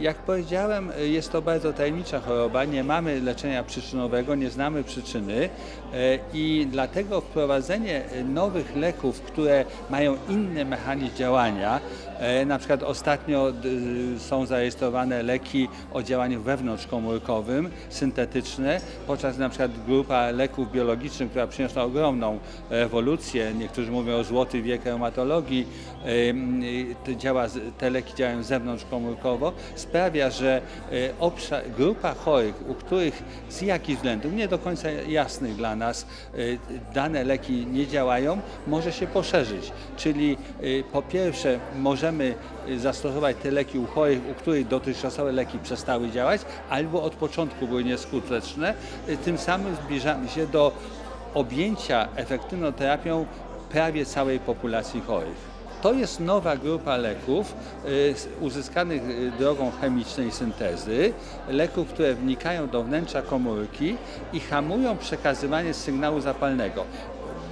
Jak powiedziałem, jest to bardzo tajemnicza choroba, nie mamy leczenia przyczynowego, nie znamy przyczyny e, i dlatego wprowadzenie nowych leków, które mają inny mechanizm działania, na przykład ostatnio są zarejestrowane leki o działaniu wewnątrzkomórkowym, syntetyczne, podczas na przykład grupa leków biologicznych, która przyniosła ogromną rewolucję, niektórzy mówią o złoty wiek reumatologii, te leki działają zewnątrzkomórkowo, sprawia, że e, obszar, grupa chorych, u których z jakichś względów, nie do końca jasnych dla nas, e, dane leki nie działają, może się poszerzyć. Czyli e, po pierwsze możemy zastosować te leki u chorych, u których dotychczasowe leki przestały działać, albo od początku były nieskuteczne. Tym samym zbliżamy się do objęcia efektywną terapią prawie całej populacji chorych. To jest nowa grupa leków y, uzyskanych y, drogą chemicznej syntezy, leków, które wnikają do wnętrza komórki i hamują przekazywanie sygnału zapalnego.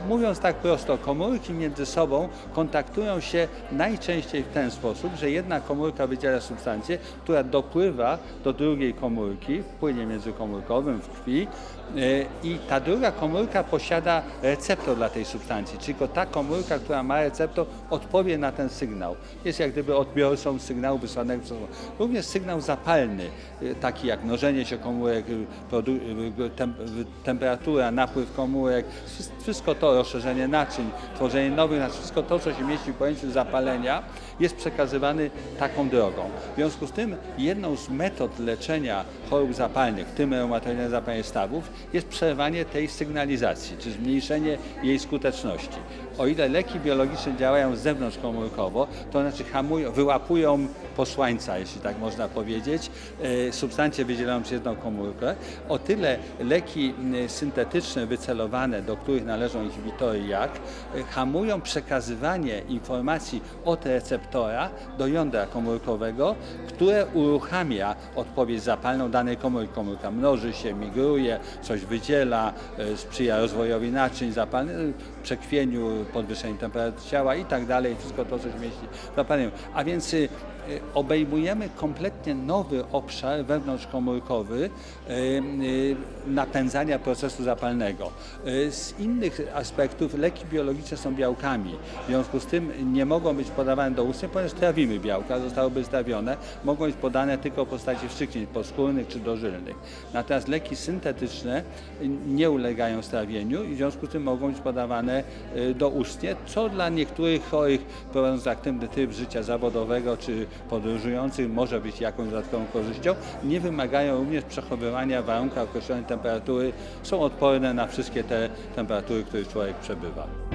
Mówiąc tak prosto, komórki między sobą kontaktują się najczęściej w ten sposób, że jedna komórka wydziela substancję, która dopływa do drugiej komórki w płynie międzykomórkowym, w krwi y, i ta druga komórka posiada receptor dla tej substancji, czyli ta komórka, która ma receptor, odpowie na ten sygnał. Jest jak gdyby odbiorcą sygnału wysłanego przez Również sygnał zapalny, y, taki jak mnożenie się komórek, y, temperatura, napływ komórek, wszy- wszystko to, rozszerzenie naczyń, tworzenie nowych naczyń, wszystko to, co się mieści w pojęciu zapalenia, jest przekazywany taką drogą. W związku z tym jedną z metod leczenia chorób zapalnych, w tym reumatoidalne zapalenie stawów, jest przerwanie tej sygnalizacji, czy zmniejszenie jej skuteczności. O ile leki biologiczne działają zewnątrzkomórkowo, to znaczy hamują, wyłapują posłańca, jeśli tak można powiedzieć, e, substancje wydzielone przez jedną komórkę, o tyle leki syntetyczne wycelowane, do których należą inhibitory jak, e, hamują przekazywanie informacji od receptora do jądra komórkowego, które uruchamia odpowiedź zapalną danej komórki. Komórka mnoży się, migruje, coś wydziela, e, sprzyja rozwojowi naczyń zapalnych, przekrwieniu, podwyższeniu temperatury ciała i tak dalej, wszystko to, co się mieści w zapaleniu. A więc y, obejmujemy kompletnie nowy obszar wewnątrzkomórkowy y, y, napędzania procesu zapalnego. Y, Z innych aspektów leki biologiczne są białkami, w związku z tym nie mogą być podawane do ustnie, ponieważ trawimy białka, zostałyby zdawione, mogą być podane tylko w postaci wstrzyknięć poskórnych czy dożylnych. Natomiast leki syntetyczne y, nie ulegają strawieniu i w związku z tym mogą być podawane y, doustnie, co dla niektórych chorych prowadzących aktywny tryb życia zawodowego czy podróżujących może być jakąś dodatkową korzyścią. Nie wymagają również przechowywania w warunkach określonej temperatury, są odporne na wszystkie te temperatury, w których człowiek przebywa.